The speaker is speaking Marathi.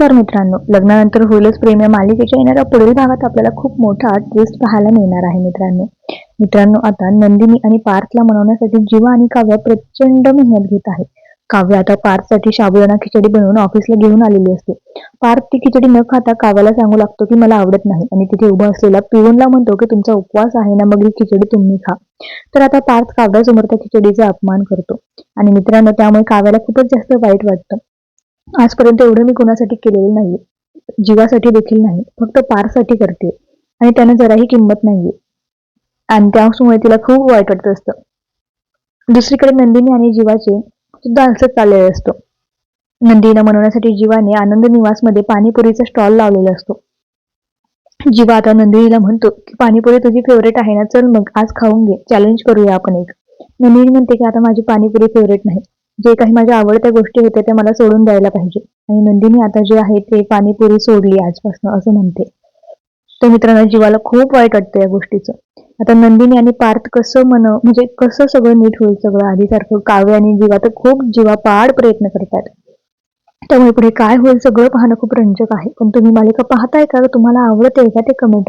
नमस्कार मित्रांनो. लग्नानंतर होईलच प्रेम या मालिकेच्या येणाऱ्या पुढील भागात आपल्याला खूप मोठा ट्विस्ट पाहायला मिळणार आहे मित्रांनो. मित्रांनो आता नंदिनी आणि पार्थला मनवण्यासाठी जीवा आणि काव्य प्रचंड मेहनत घेत आहे. काव्य आता पार्थसाठी शाबुदाना खिचडी बनवून ऑफिसला घेऊन आलेली असते. पार्थ ती खिचडी न खाता काव्याला सांगू लागतो की मला आवडत नाही. आणि तिथे उभा असलेला पिऊनला म्हणतो की तुमचा उपवास आहे ना मग ही खिचडी तुम्ही खा. तर आता पार्थ काव्यासमोर त्या खिचडीचा अपमान करतो. आणि मित्रांनो त्यामुळे काव्याला खूपच जास्त वाईट वाटतं. आजपर्यंत एवढं मी कोणासाठी केलेलं नाही जीवासाठी देखील नाही. फक्त पारसाठी करते आणि त्यानं जराही किंमत नाहीये. आणि त्यामुळे तिला खूप वाईट वाटत असतं. दुसरीकडे नंदिनी आणि जीवाचे सुद्धा असंच चाललेलं असतो. नंदिनीला मनवण्यासाठी जीवाने आनंद निवासमध्ये पाणीपुरीचा स्टॉल लावलेला असतो. जीवा आता नंदिनीला म्हणतो की पाणीपुरी तुझी फेवरेट आहे ना? चल मग आज खाऊन घे. चॅलेंज करूया आपण एक. नंदिनी म्हणते की आता माझी पाणीपुरी फेवरेट नाही. जे काही माझ्या आवडत्या गोष्टी होत्या त्या मला सोडून द्यायला पाहिजे. आणि नंदिनी आता जे आहे ते पाणीपुरी सोडली आजपासून असं म्हणते. तर मित्रांनो जीवाला खूप वाईट वाटतं या गोष्टीचं. आता नंदिनी आणि पार्थ कसं मन म्हणजे कसं सगळं नीट होईल सगळं आधीसारखं काव्य आणि जीवा तर खूप जीवापाड प्रयत्न करतात. त्यामुळे पुढे काय होईल सगळं पाहणं खूप रंजक आहे. पण तुम्ही मालिका पाहताय का? तुम्हाला आवडते का ते कमेंट